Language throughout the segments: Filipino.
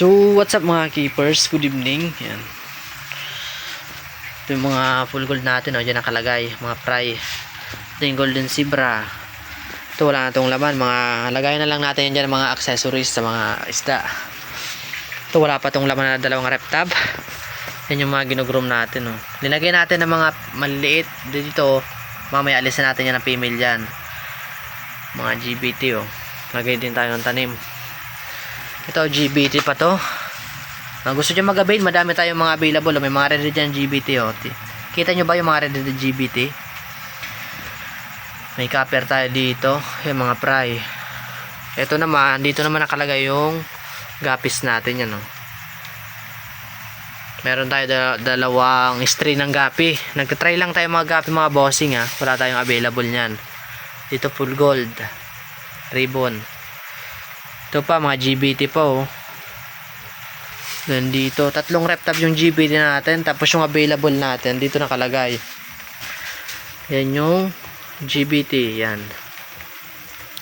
So, what's up mga keepers? Good evening. Yan. Ito yung mga full gold natin. Oh. Diyan nakalagay. Mga fry. Ito yung golden zebra. Ito wala na itong laman. Mga, lagay na lang natin yan dyan mga accessories sa mga isda. Ito wala pa itong laman na dalawang rep tab. Yan yung mga ginugroom natin. Oh. Nilagay natin ng mga maliliit dito. Mamaya alisin natin yan ng female dyan. Mga GBT oh. Lagay din tayo ng tanim. Ito, GBT pa to. Kung gusto nyo mag-avail, madami tayong mga available. May mga ready dyan GBT. Oh. Kita nyo ba yung mga ready na GBT? May copper tayo dito. Yung mga pry. Ito naman, dito naman nakalagay yung gapis natin yan. Oh. Meron tayo da- dalawang string ng gapi. Nagka-try lang tayo mga gapi mga bossing ha. Wala tayong available niyan. Dito full gold. Ribbon. Ito pa, mga GBT pa oh. Nandito, tatlong rep tab yung GBT natin. Tapos yung available natin, dito nakalagay. Yan yung GBT, yan.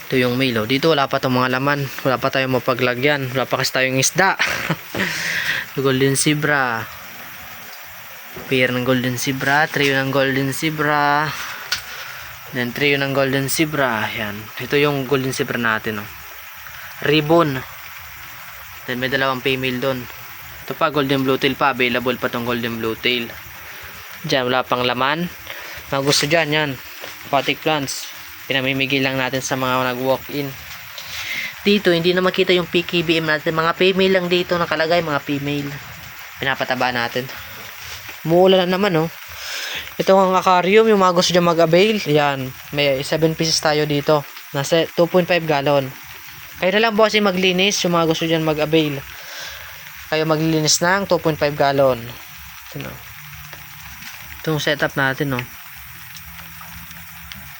Ito yung mail oh. Dito wala pa tong mga laman. Wala pa tayong mapaglagyan. Wala pa kasi tayong isda. golden zebra. Pair ng golden zebra. Trio ng golden zebra. Then trio ng golden zebra. Yan. Ito yung golden zebra natin oh ribbon. Then may dalawang female doon ito pa golden blue tail pa. Available pa tong golden blue tail. Dyan wala pang laman. Mga gusto dyan yan. Aquatic plants. Pinamimigay lang natin sa mga nag walk in dito hindi na makita yung PKBM natin. Mga female lang dito nakalagay mga female. Pinapataba natin. Muulan na naman oh. Ito ang aquarium yung mga gusto dyan mag-avail. Yan may 7 pieces tayo dito. Nasa 2.5 gallon kayo na lang bossing maglinis yung mga gusto dyan mag-avail. Kayo maglilinis ng 2.5 gallon. Ito no. Itong setup natin no.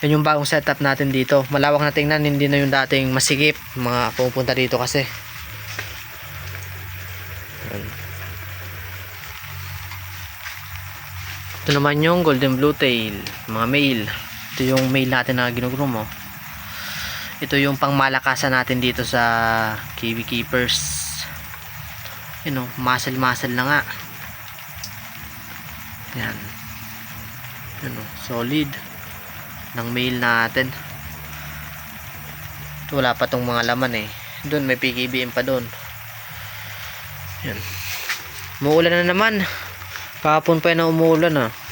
Yan yung bagong setup natin dito. Malawak na tingnan, hindi na yung dating masigip. Mga pupunta dito kasi. Ito naman yung golden blue tail. Mga male. Ito yung male natin na ginugroom oh ito yung pangmalakasan natin dito sa kiwi keepers. Yun o muscle muscle na nga. Yan. Yun o solid ng male natin. Ito wala pa tong mga laman eh. Doon may PKBM pa doon. Yan. Muulan na naman. Kahapon pa yun na umuulan ah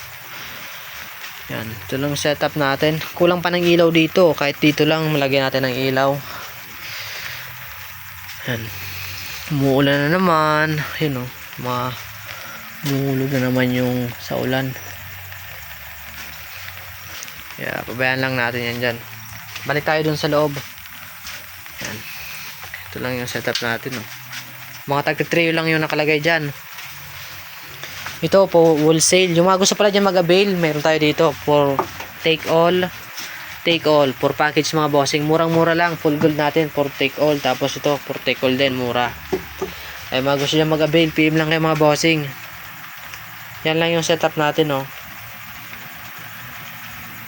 yan, ito lang setup natin. Kulang pa ng ilaw dito. Kahit dito lang, malagyan natin ng ilaw. Yan. Umuulan na naman. Yun o. Oh, mga umuulog na naman yung sa ulan. Yeah, pabayaan lang natin yan dyan. Balik tayo dun sa loob. Yan. Ito lang yung setup natin. Oh. Mga tagtitrio lang yung nakalagay dyan. Ito po, wholesale. Yung mga gusto pala dyan mag-avail, meron tayo dito for take all. Take all. For package mga bossing. Murang-mura lang. Full gold natin for take all. Tapos ito, for take all din. Mura. Ay mga gusto dyan mag-avail, PM lang kayo mga bossing. Yan lang yung setup natin, oh.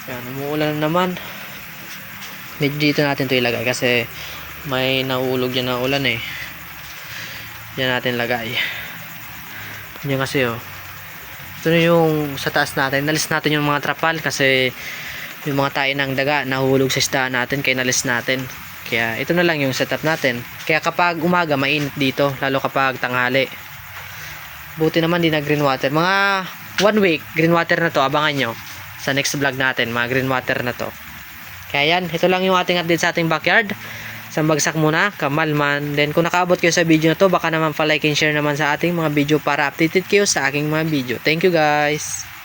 Yan, umuulan na naman. Medyo dito natin to ilagay kasi may naulog dyan na ulan, eh. Yan natin lagay. Yan kasi, oh ito na yung sa taas natin. Nalis natin yung mga trapal kasi yung mga tayo ng daga nahulog sa isda natin kaya nalis natin. Kaya ito na lang yung setup natin. Kaya kapag umaga mainit dito lalo kapag tanghali. Buti naman di na green water. Mga one week green water na to. Abangan nyo sa next vlog natin mga green water na to. Kaya yan ito lang yung ating update sa ating backyard sa bagsak muna, kamalman. Then kung nakaabot kayo sa video na to, baka naman pa like and share naman sa ating mga video para updated kayo sa aking mga video. Thank you guys!